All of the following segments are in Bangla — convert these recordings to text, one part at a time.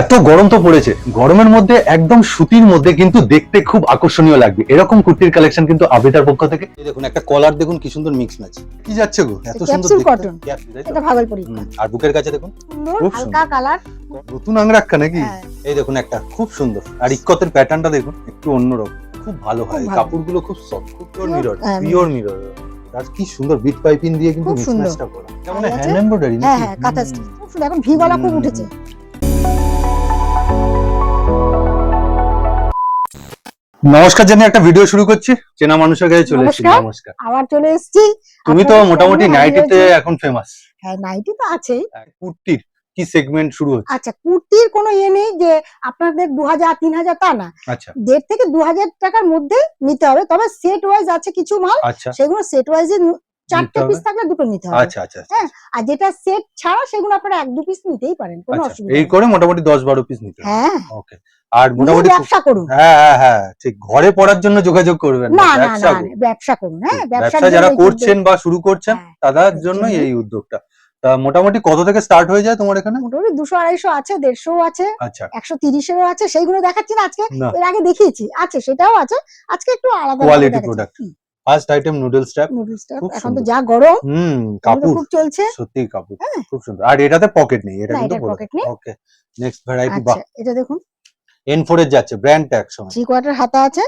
এত গরম তো পড়েছে গরমের মধ্যে একদম সুতির মধ্যে কিন্তু দেখতে খুব আকর্ষণীয় লাগবে। এরকম কুর্তির কালেকশন কিন্তু আবিটার পক্ষ থেকে। দেখুন একটা কলার দেখুন কি সুন্দর মিক্স ম্যাচ কি যাচ্ছে গো? এত সুন্দর তো? এটা ভাগলপুরি আর বুকের কাছে দেখুন। খুব হালকা কালার নতুন আংরাক্কা নাকি? হ্যাঁ। এই দেখুন একটা খুব সুন্দর। আর ইক্কতের প্যাটার্নটা দেখুন একটু অন্যরকম। খুব ভালো হয়। কাপড়গুলো খুব সফট খুব পিওর মিরর পিওর মিরর আর কি সুন্দর বিট পাইপিং দিয়ে কিন্তু মিক্স ম্যাচটা করা। যেমন হ্যান্ড এমব্রয়ডারি হ্যাঁ হ্যাঁ কাঁথা খুব সুন্দর এখন ভি গলা খুব উঠেছে। নমস্কার জানিয়ে একটা ভিডিও শুরু করছি। চেনা মানুষের কাছে চলে এসেছি। নমস্কার। নমস্কার। আবার চলে এসেছি। তুমি তো মোটামুটি নাইটিতে এখন ফেমাস হ্যাঁ নাইটি তো আছেই। কুর্তির কি সেগমেন্ট শুরু হচ্ছে? আচ্ছা কুর্তির কোনো ইয়ে নেই যে আপনাদের দু হাজার তিন হাজার তা না। আচ্ছা। দেড় থেকে দু হাজার টাকার মধ্যে নিতে হবে। তবে সেট ওয়াইজ আছে কিছু মাল। আচ্ছা। সেগুলো সেট ওয়াইজ চারটে পিস থাকলে দুটো নিতে হবে। আচ্ছা আচ্ছা আচ্ছা। হ্যাঁ, আর যেটা সেট ছাড়া সেগুলো আপনারা এক দু পিস নিতেই পারেন কোনো আচ্ছা অসুবিধা এই করে মোটামুটি দশ বারো পিস নিতে হ্যাঁ। ওকে আর মোটামুটি ব্যবসা করুন। হ্যাঁ হ্যাঁ হ্যাঁ ঠিক। ঘরে পড়ার জন্য যোগাযোগ করবেন না না ব্যবসা না করুন। ব্যবসা করুন হ্যাঁ ব্যবসা যারা করছেন বা শুরু করছেন হ্যাঁ, তাদের জন্যই। এই উদ্যোগটা। তা মোটামুটি কত থেকে স্টার্ট হয়ে যায় তোমার এখানে? মোটামুটি দুশো আড়াইশো আছে দেড়শো আছে আচ্ছা। একশো তিরিশেরও আছে সেইগুলো দেখাচ্ছি না আজকে এর আগে দেখিয়েছি। আছে সেটাও আছে। আজকে একটু আলাদা Quality product। First item noodles tap নুডলসটা খুব এখন তো যা গরম হুম কাপড়। খুব চলছে। সত্যি কাপড় খুব সুন্দর। আর এটাতে পকেট নেই এটা কিন্তু pocket নেই। ওকে নেক্সট ভ্যারাইটি বাহ এটা দেখুন। এন ফোর এর যাচ্ছে ব্র্যান্ড ট্যাগ সময় থ্রি কোয়ার্টার হাতা আছে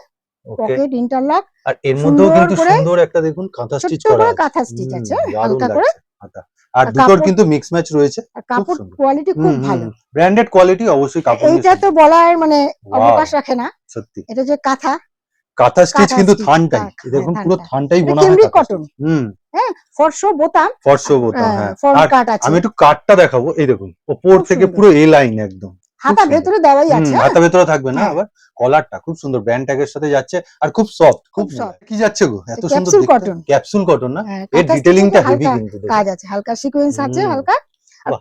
পকেট ইন্টারলক আর এর মধ্যেও কিন্তু সুন্দর একটা দেখুন কাঁথা স্টিচ করা আছে। কাঁথা স্টিচ আছে হালকা করে। হাতা। আর দুটোর কিন্তু মিক্স ম্যাচ রয়েছে কাপড় কোয়ালিটি খুব ভালো। ব্র্যান্ডেড কোয়ালিটি অবশ্যই কাপড় এইটা তো বলার মানে অবকাশ রাখে না। সত্যি। এটা যে কাঁথা কাঁথা স্টিচ কিন্তু থানটাই। দেখুন হ্যাঁ, পুরো থানটাই। বোনা হয় stitch। হুম। ফরশো বোতাম? ফর্স বোতাম হ্যাঁ আছে। আমি একটু কাটটা দেখাবো। এই দেখুন ওপর থেকে পুরো এ লাইন একদম। হাতা ভেতরে দেওয়াই আছে হাতা ভেতরে থাকবে না হ্যাঁ। আবার কলারটা খুব সুন্দর ব্র্যান্ড ট্যাগের সাথে যাচ্ছে আর খুব সফট খুব কি যাচ্ছে গো? এত সুন্দর capsule cotton। ক্যাপসুল কটন না? হ্যাঁ, এর ডিটেলিংটা হেভি কিন্তু কাজ আছে হালকা সিকোয়েন্স আছে হালকা।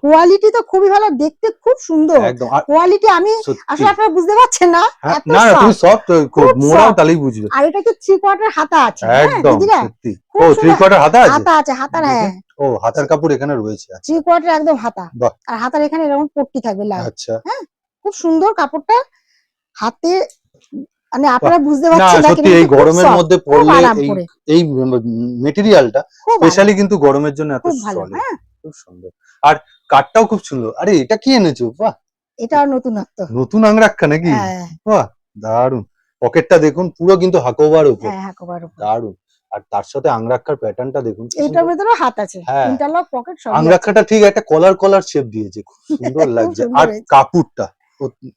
কোয়ালিটি তো খুবই ভালো দেখতে খুব সুন্দর। একদম কোয়ালিটি আমি আসলে আপনারা বুঝতে পারছেন না হ্যাঁ, না না তুমি। সফট খুব মোড়াও। তাহলেই বুঝবে। আর এটা কি থ্রি কোয়ার্টার হাতা আছে? হ্যাঁ, একদম সত্যি। ও থ্রি কোয়ার্টার হাতা আছে? হাতা আছে হাতার হ্যাঁ। ও হাতার কাপড় এখানে রয়েছে আচ্ছা, থ্রি কোয়ার্টার একদম হাতা। আর হাতার এখানে এরকম পট্টি থাকবে লাল। আচ্ছা। হ্যাঁ খুব সুন্দর কাপড়টা। হাতে মানে আপনারা বুঝতে পারছেন না সত্যি এই গরমের মধ্যে পড়লে এই মেটেরিয়ালটা স্পেশালি কিন্তু গরমের জন্য এত হ্যাঁ। খুব সুন্দর। আর কাঠটাও খুব সুন্দর। আরে এটা কি এনেছো? বাহ। এটা নতুনত্ব নতুন আংরাক্কা নাকি? হ্যাঁ। বাহ দারুণ পকেটটা দেখুন পুরো কিন্তু হাকোবার উপর। হ্যাঁ হ্যাঁ উপর। দারুণ আর তার সাথে আংরাক্কার প্যাটার্নটা দেখুন ভেতরে হাত আছে। ইন্টারলক পকেট সব আংরাক্কাটা ঠিক একটা কলার কলার শেপ দিয়েছে। খুব সুন্দর লাগছে। আর কাপড়টা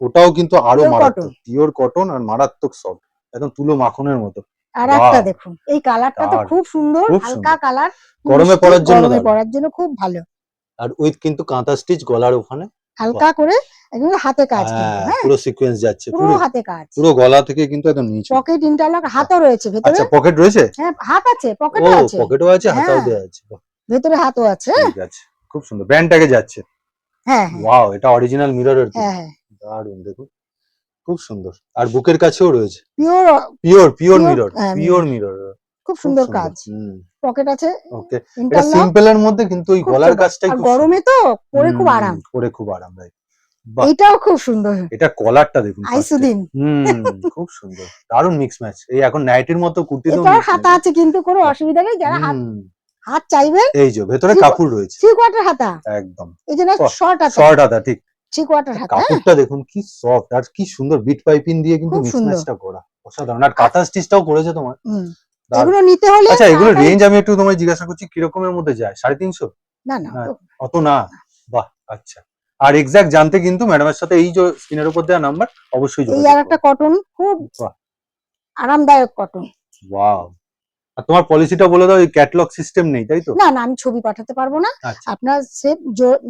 ওটাও কিন্তু আরও মারাত্মক। পিওর কটন আর মারাত্মক সফট একদম তুলো মাখনের মতো। আর একটা দেখুন এই কালারটা তো খুব সুন্দর হালকা কালার গরমে পরার জন্য গরমে জন্য খুব ভালো। আর উইথ কিন্তু কাঁথা স্টিচ গলার ওখানে। হালকা করে একদম হাতে কাজ হ্যাঁ, হ্যাঁ? পুরো সিকোয়েন্স যাচ্ছে পুরো হাতে কাজ। পুরো গলা থেকে কিন্তু একদম নিচে। পকেট ইন্টারলক হাতও রয়েছে ভেতরে? আচ্ছা পকেট রয়েছে? হ্যাঁ হাত আছে পকেটও আছে। পকেটও আছে হাতাও হ্যাঁ। দেওয়া আছে বাহ, ভেতরে হাতও আছে। ঠিক আছে খুব সুন্দর। ব্র্যান্ডটাকে যাচ্ছে। হ্যাঁ ওয়াও এটা অরিজিনাল মিররের হ্যাঁ হ্যাঁ। দারুণ দেখুন। খুব সুন্দর। আর বুকের কাছেও রয়েছে। Pure pure pure mirror pure mirror খুব সুন্দর কাজ। পকেট আছে ওকে এটা সিম্পল এর মধ্যে কিন্তু ওই গলার কাজটাই খুব গরমে তো পরে খুব আরাম। পরে খুব আরাম রাইট এটাও খুব সুন্দর। এটা কলারটা দেখুন আইসুদিন হুম খুব সুন্দর। মিক্স ম্যাচ এই এখন নাইটির মতো এটাও mix হাতা আছে কিন্তু কোনো অসুবিধা নেই। যারা হাত হাত চাইবে এই যে ভেতরে কাপড় রয়েছে। থ্রি কোয়ার্টার হাতা। একদম। এই জন্য বাহ, শর্ট আছে শর্ট হাতা ঠিক। থ্রি কোয়ার্টার হাতা? কাপড়টা দেখুন কি সফট আর কি সুন্দর বিট পাইপিং দিয়ে কিন্তু মিক্স ম্যাচটা করা। অসাধারণ। আর কাঁথা স্টিচটাও করেছে তোমার। এগুলো নিতে হলে আচ্ছা এগুলো রেঞ্জ আমি একটু তোমায় জিজ্ঞাসা করছি কিরকমের মধ্যে যায়? সাড়ে তিনশো? না না। অত না? বাহ আচ্ছা। আর এক্সাক্ট জানতে কিন্তু ম্যাডামের সাথে এই যে স্ক্রিনের উপর দেওয়া নাম্বার অবশ্যই এই আর একটা কটন খুব আরামদায়ক কটন ওয়াও আর তোমার পলিসিটা বলে দাও এই ক্যাটলগ সিস্টেম নেই তাই তো? না না আমি ছবি পাঠাতে পারব না। আচ্ছা। আপনার সে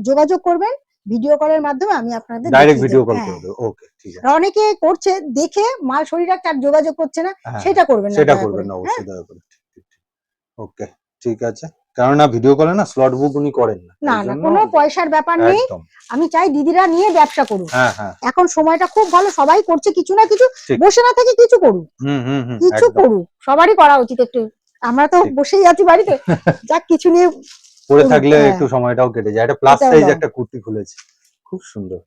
যোগাযোগ করবেন ভিডিও কলের মাধ্যমে আমি আপনাদের ডাইরেক্ট ভিডিও কল হ্যাঁ। করে দেবো। ওকে ঠিক আছে। অনেকে করছে দেখে মাল শরীর আর যোগাযোগ করছে না। হ্যাঁ, সেটা করবেন না সেটা করবেন না হ্যাঁ? অবশ্যই দয়া করে। ঠিক ঠিক ওকে ঠিক আছে। কেননা ভিডিও কলে না স্লট বুক উনি করেন না। না না কোনো পয়সার ব্যাপার নেই। আমি চাই দিদিরা নিয়ে ব্যবসা করুন হ্যাঁ হ্যাঁ। এখন সময়টা খুব ভালো সবাই করছে কিছু না কিছু বসে না থেকে কিছু করুক। হুম হুম হুম কিছু করুক সবারই করা উচিত একটু। আমরা তো বসেই আছি বাড়িতে। যাক কিছু নিয়ে পরে থাকলে হ্যাঁ। একটু সময়টাও কেটে যায়। একটা প্লাস সাইজ একটা কুর্তি খুলেছে। খুব সুন্দর।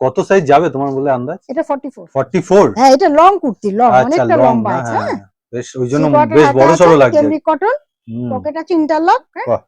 কত সাইজ যাবে তোমার বলে আন্দাজ? এটা ফর্টি ফোর ফর্টি ফোর হ্যাঁ এটা লং কুর্তি লং আচ্ছা অনেকটা লম্বা আছে হ্যাঁ বেশ ওই জন্য বেশ বড় সড়ো লাগছে। cotton, হুম। pocket আছে হ্যাঁ,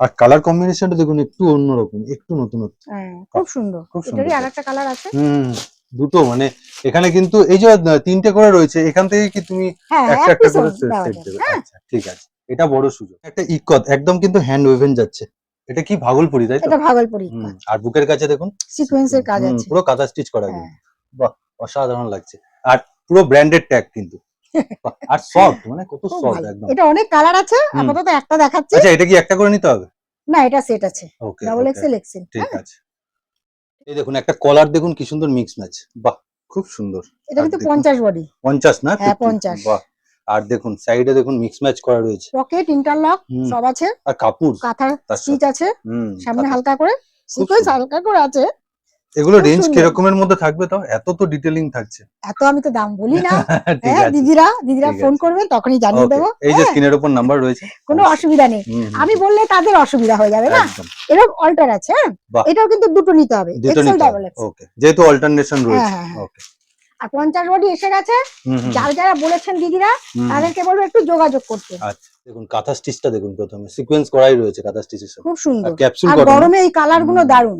আর কালার কম্বিনেশনটা দেখুন একটু অন্যরকম একটু নতুনত্ব। হ্যাঁ, খুব সুন্দর। খুব এটারই সুন্দর। আরেকটা কালার আছে। হুম দুটো মানে এখানে কিন্তু এই যে তিনটে করে রয়েছে এখান থেকে কি তুমি হ্যাঁ একটা একটা করে সেট দেবে? হ্যাঁ। আচ্ছা ঠিক আছে। এটা বড় সুযোগ। একটা ইকত একদম কিন্তু হ্যান্ড ওয়েভেন যাচ্ছে। এটা কি ভাগলপুরি তাই তো? এটা ভাগলপুরি আর বুকের কাছে দেখুন সিকোয়েন্সের কাজ আছে। পুরো কাঁথা স্টিচ করা হ্যাঁ। কিন্তু। বাহ অসাধারণ লাগছে। আর পুরো ব্র্যান্ডেড ট্যাগ কিন্তু। আর সফট মানে কত সফট একদম। এটা অনেক কালার আছে আপাতত একটা দেখাচ্ছি। আচ্ছা এটা কি একটা করে নিতে হবে? না এটা সেট আছে। ওকে ডাবল এক্সেল এক্সেল ঠিক আছে। এই দেখুন একটা কলার দেখুন কি সুন্দর মিক্স ম্যাচ বাহ খুব সুন্দর। এটা কিন্তু আর দেখুন। পঞ্চাশ বডি পঞ্চাশ না? হ্যাঁ, 50? 50 বাহ আর দেখুন সাইডে দেখুন মিক্স ম্যাচ করা রয়েছে। পকেট ইন্টারলক সব আছে। আর কাপড়। কাঁথার তার স্টিচ আছে। সামনে হালকা করে। সিকোয়েন্স হালকা করে আছে। এগুলো রেঞ্জ। কিরকমের মধ্যে থাকবে তাও? এত তো ডিটেলিং থাকছে। এত আমি তো দাম বলি না। হ্যাঁ দিদিরা দিদিরা ফোন আছে। করবে তখনই জানিয়ে দেবো। এই যে হ্যাঁ, স্ক্রিনের উপর নাম্বার রয়েছে। কোনো অসুবিধা নেই। আমি বললে তাদের অসুবিধা হয়ে যাবে না। এরকম অল্টার আছে হ্যাঁ। এটাও কিন্তু দুটো নিতে হবে। এক্সেল ডাবল ওকে যেহেতু অল্টারনেশন রয়েছে। হ্যাঁ, হ্যাঁ। ওকে আর পঞ্চাশ বডি এসে গেছে। যারা যারা বলেছেন দিদিরা। তাদেরকে বলব একটু যোগাযোগ করতে। আচ্ছা দেখুন কাঁথা স্টিচটা দেখুন প্রথমে। সিকোয়েন্স করাই রয়েছে কাঁথা স্টিচের সাথে। খুব সুন্দর। ক্যাপসুল আর গরমে এই কালারগুলো দারুণ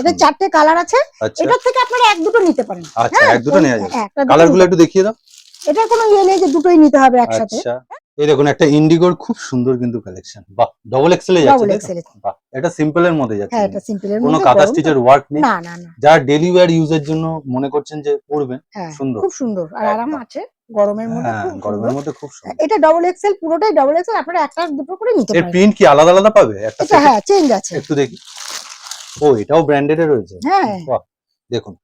এটা চারটে কালার আছে। আচ্ছা। এটার থেকে আপনারা এক দুটো নিতে পারেন। আচ্ছা হ্যাঁ, এক দুটো নেওয়া যাবে। হ্যাঁ, কালারগুলো একটু দেখিয়ে দাও। এটার কোনো ইয়ে নেই যে দুটোই নিতে হবে একসাথে। আচ্ছা। এই দেখুন একটা ইন্ডিগোর খুব সুন্দর কিন্তু কালেকশন বাহ ডবল এক্সেলে যাচ্ছে ডাবল তাই বাহ। এটা সিম্পলের মধ্যে যাচ্ছে হ্যাঁ কিন্তু। এটা সিম্পল এর কোনো মধ্যে কাঁথা স্টিচের ওয়ার্ক নেই। না না না। যারা ডেলি ওয়্যার ইউজের জন্য মনে করছেন যে পরবেন হ্যাঁ সুন্দর। খুব সুন্দর। আর আরাম আছে গরমের মধ্যে হ্যাঁ গরমের মধ্যে খুব সুন্দর। এটা ডবল এক্সেল পুরোটাই ডবল এক্সেল আপনারা একটা দুটো করে নিতে পারেন। এর প্রিন্ট কি আলাদা আলাদা পাবে? একটা? হ্যাঁ চেঞ্জ আছে। একটু দেখি। ও এটাও ব্র্যান্ডেড এর রয়েছে? হ্যাঁ। দেখুন।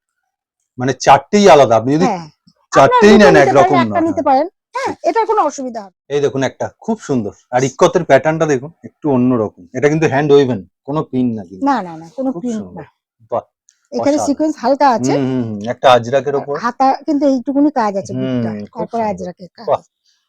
মানে চারটেই আলাদা। আপনি যদি হ্যাঁ। চারটেই নেন একরকম না। নিতে পারেন। হ্যাঁ এটার কোনো অসুবিধা হবে এই দেখুন একটা খুব সুন্দর। আর ইক্কতের প্যাটার্নটা দেখুন একটু অন্যরকম এটা কিন্তু হ্যান্ড ওয়েভেন কোনো পিন না কিন্তু। না না না কোনো সুন্দর। না। বাহ এখানে সিকোয়েন্স হালকা আছে। একটা আজরাকের ওপর হাতা কিন্তু এইটুকুনি কাজ আছে তারপরে আজরাকের কাজ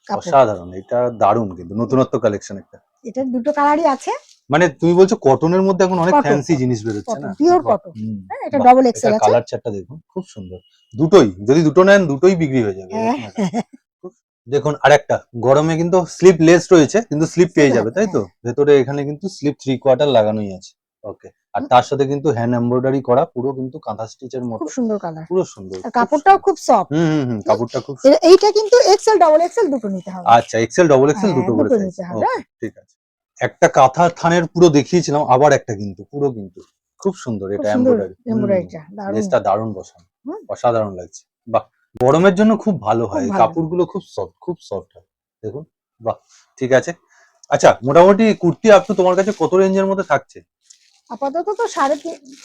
অসাধারণ। এটা দারুণ কিন্তু নতুনত্ব কালেকশন একটা। এটার দুটো কালারই আছে। মানে তুমি বলছো কটনের মধ্যে এখন অনেক ফ্যান্সি জিনিস বেরোচ্ছে না? cotton, pure cotton। হুম, হ্যাঁ এটা ডবল এক্সেল আছে। কালার চারটা দেখুন খুব সুন্দর। দুটোই যদি দুটো নেন দুটোই বিক্রি হয়ে যাবে দেখুন আরেকটা গরমে কিন্তু স্লিপ লেস রয়েছে কিন্তু স্লিপ পেয়ে যাবে তাই তো? ভেতরে এখানে কিন্তু স্লিপ থ্রি কোয়ার্টার লাগানোই আছে। ওকে আর তার সাথে কিন্তু হ্যান্ড এমব্রয়ডারি করা পুরো কিন্তু কাঁথা স্টিচের মতো। খুব সুন্দর কালার পুরো সুন্দর। আর কাপড়টাও খুব সফট হুম হুম হুম কাপড়টা খুব। এইটা কিন্তু এক্সেল ডবল এক্সেল দুটো নিতে হবে। আচ্ছা এক্সেল ডাবল এক্সেল হ্যাঁ, দুটো করে হবে, ঠিক আছে। একটা কাঁথা থানের পুরো দেখিয়েছিলাম আবার একটা কিন্তু পুরো কিন্তু। খুব সুন্দর এটা এমব্রয়ডারি এমব্রয়ডারিটা দারুণ। দারুণ বসানো। অসাধারণ লাগছে। বাহ! গরমের জন্য খুব ভালো হয় কাপড়গুলো খুব সফট খুব সফট হয়। দেখুন বাহ ঠিক আছে। আচ্ছা মোটামুটি কুর্তি আপ টু তোমার কাছে কত রেঞ্জের মধ্যে থাকছে? আপাতত তো সাড়ে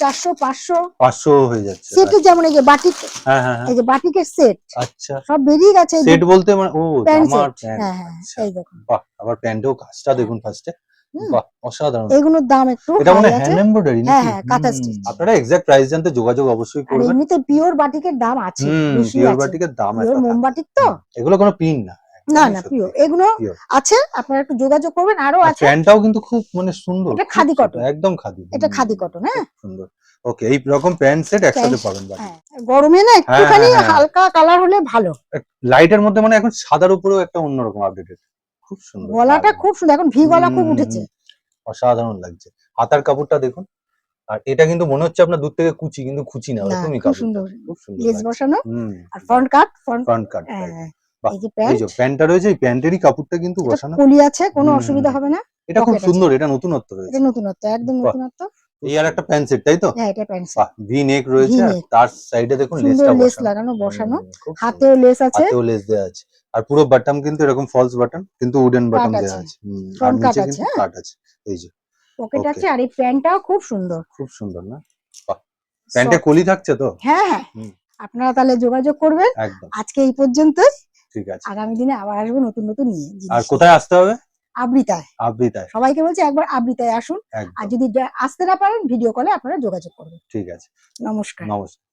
চারশো পাঁচশো। পাঁচশো হয়ে যাচ্ছে সেটের যেমন এই যে বাটিক হ্যাঁ হ্যাঁ হ্যাঁ। এই যে বাটিকের সেট আচ্ছা। সব বেরিয়ে গেছে। সেট বলতে মানে ও প্যান্ট হ্যাঁ হ্যাঁ আচ্ছা। এই দেখুন। বাহ আবার প্যান্টেও কাজটা দেখুন ফার্স্টে অসাধারণ। এগুলোর দাম একটু এটা মানে high আছে। হ্যান্ড এমব্রয়ডারি হ্যাঁ, হ্যাঁ, কাঁথা আপনারা এক্সাক্ট প্রাইস জানতে যোগাযোগ অবশ্যই করবেন। এমনিতে পিওর বাটিকের দাম আছে পিওর বাটিকের দাম পিওর মোমবাটিক তো? এগুলো কোনো পিন না না না পিওর। এগুলো আছে আপনারা একটু যোগাযোগ করবেন। আরও আছে। প্যান্টটাও কিন্তু খুব মানে সুন্দর এটা খাদি cotton। একদম খাদি। এটা খাদি কটন হ্যাঁ। সুন্দর। ওকে এই রকম প্যান্ট সেট একসাথে পাবেন হ্যাঁ গরমে না একটুখানি। হালকা কালার হলে ভালো। লাইটের মধ্যে মানে এখন সাদার উপরেও একটা অন্যরকম আপডেটেড খুব সুন্দর। গলাটা খুব সুন্দর এখন ভি গলা খুব উঠেছে। অসাধারণ লাগছে। হাতার কাপড়টা দেখুন। আর এটা কিন্তু মনে হচ্ছে আপনার দূর থেকে কুচি কিন্তু কুচি না ওরকমই কাপড় খুব সুন্দর। লেস বসানো আর ফ্রন্ট কাট ফ্রন্ট কাট এই যে প্যান্টটা রয়েছে এই প্যান্টেরই কাপড়টা কিন্তু বসানো। কলি আছে কোনো অসুবিধা হবে না। এটা খুব সুন্দর এটা নতুনত্ব রয়েছে। এটা নতুনত্ব একদম নতুনত্ব। এই আর একটা প্যান্ট সেট তাই তো? হ্যাঁ এটা প্যান্ট বাহ ভি নেক রয়েছে আর তার সাইডে দেখুন লেসটা বসানো। লাগানো বসানো। হাতেও লেস আছে। হাতেও লেস আছে। আর পুরো বাটন কিন্তু এরকম ফলস বাটন কিন্তু উডেন বাটন দেওয়া আছে। আর নিচে কিন্তু হ্যাঁ। কাট আছে। এই যে পকেট আছে আর এই প্যান্টটাও খুব সুন্দর। খুব সুন্দর না? প্যান্টে কলি থাকছে তো? হ্যাঁ হ্যাঁ। আপনারা তাহলে যোগাযোগ করবেন। আজকে এই পর্যন্তই। ঠিক আছে। আগামী দিনে আবার আসব নতুন নতুন নিয়ে আর কোথায় আসতে হবে? আবৃতায়। আবৃতায়। সবাইকে বলছি একবার আবৃতায় আসুন। আর যদি আসতে না পারেন ভিডিও কলে আপনারা যোগাযোগ করবেন। ঠিক আছে। নমস্কার। নমস্কার।